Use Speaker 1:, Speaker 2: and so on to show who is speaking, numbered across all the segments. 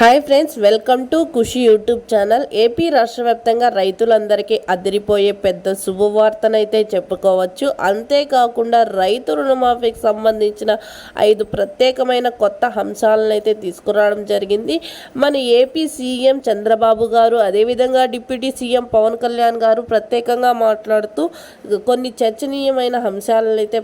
Speaker 1: Hi friends welcome to Khushi YouTube channel. AP రాష్ట్ర వ్యాప్తంగా రైతులందరికీ అదిరిపోయే పెద్ద శుభవార్తనైతే చెప్పుకోవచ్చు. అంతేకాకుండా రైతు రుణమాఫీకి సంబంధించిన ఐదు ప్రత్యేకమైన కొత్త అంశాలనైతే తీసుకురావడం జరిగింది. మన ఏపీ సీఎం చంద్రబాబు గారు అదేవిధంగా డిప్యూటీ సీఎం పవన్ కళ్యాణ్ గారు ప్రత్యేకంగా మాట్లాడుతూ కొన్ని చర్చనీయమైన అంశాలనైతే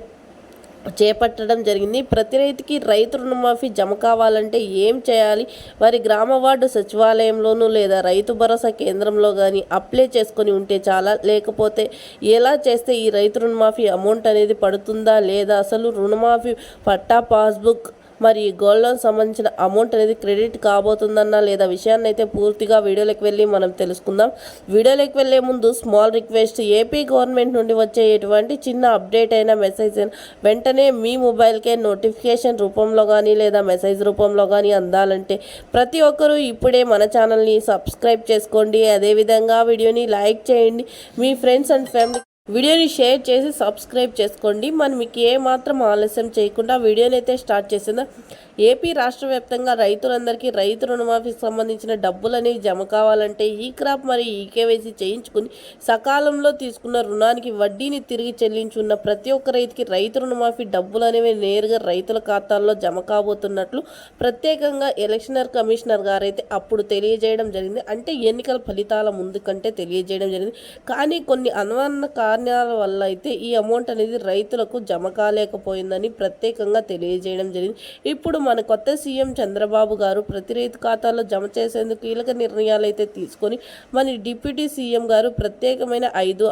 Speaker 1: చేపట్టడం జరిగింది. ప్రతి రైతుకి రైతు రుణమాఫీ జమ కావాలంటే ఏం చేయాలి? వారి గ్రామ వార్డు సచివాలయంలోనూ లేదా రైతు భరోసా కేంద్రంలో కానీ అప్లై చేసుకొని ఉంటే చాలా. లేకపోతే ఎలా చేస్తే ఈ రైతు రుణమాఫీ అమౌంట్ అనేది పడుతుందా? లేదా అసలు రుణమాఫీ పట్టా పాస్బుక్ మరి ఈ గోల్డ్ లోన్ సంబంధించిన అమౌంట్ అనేది క్రెడిట్ కాబోతుందన్న లేదా విషయాన్ని అయితే పూర్తిగా వీడియోలోకి వెళ్ళి మనం తెలుసుకుందాం. వీడియోలోకి వెళ్ళే ముందు స్మాల్ రిక్వెస్ట్ ఏపీ గవర్నమెంట్ నుండి వచ్చే ఎటువంటి చిన్న అప్డేట్ అయిన మెసేజ్ వెంటనే మీ మొబైల్కే నోటిఫికేషన్ రూపంలో కానీ లేదా మెసేజ్ రూపంలో కానీ అందాలంటే ప్రతి ఒక్కరూ ఇప్పుడే మన ఛానల్ని సబ్స్క్రైబ్ చేసుకోండి. అదేవిధంగా వీడియోని లైక్ చేయండి. మీ ఫ్రెండ్స్ అండ్ ఫ్యామిలీ వీడియోని షేర్ చేసి సబ్స్క్రైబ్ చేసుకోండి. మనం మీకు ఏ మాత్రం ఆలస్యం చేయకుండా వీడియోని అయితే స్టార్ట్ చేసిందా ఏపీ రాష్ట్ర వ్యాప్తంగా రైతులందరికీ రైతు రుణమాఫీకి సంబంధించిన డబ్బులు అనేవి జమ కావాలంటే ఈ క్రాప్ మరియు ఈ కేవైసీ చేయించుకుని సకాలంలో తీసుకున్న రుణానికి వడ్డీని తిరిగి చెల్లించున్న ప్రతి ఒక్క రైతుకి రైతు రుణమాఫీ డబ్బులు అనేవి నేరుగా రైతుల ఖాతాల్లో జమ కాబోతున్నట్లు ప్రత్యేకంగా ఎలక్షనర్ కమిషనర్ గారైతే అప్పుడు తెలియజేయడం జరిగింది. అంటే ఎన్నికల ఫలితాల ముందు కంటే తెలియజేయడం జరిగింది. కానీ కొన్ని అనువన్న కారణాల వల్ల అయితే ఈ అమౌంట్ అనేది రైతులకు జమ కాలేకపోయిందని ప్రత్యేకంగా తెలియజేయడం జరిగింది. ఇప్పుడు మన కొత్త సీఎం చంద్రబాబు గారు ప్రతి రైతు ఖాతాలో జమ చేసేందుకు కీలక నిర్ణయాలు అయితే తీసుకొని మన డిప్యూటీ సీఎం గారు ప్రత్యేకమైన ఐదు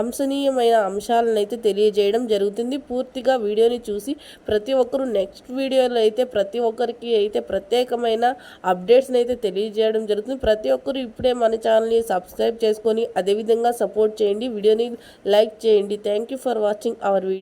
Speaker 1: అంశనీయమైన అంశాలను అయితే తెలియజేయడం జరుగుతుంది. పూర్తిగా వీడియోని చూసి ప్రతి ఒక్కరూ నెక్స్ట్ వీడియోలో అయితే ప్రతి ఒక్కరికి అయితే ప్రత్యేకమైన అప్డేట్స్ని అయితే తెలియజేయడం జరుగుతుంది. ప్రతి ఒక్కరు ఇప్పుడే మన ఛానల్ని సబ్స్క్రైబ్ చేసుకొని అదేవిధంగా సపోర్ట్ చేయండి. వీడియోని లైక్ చేయండి. Thank you for watching our video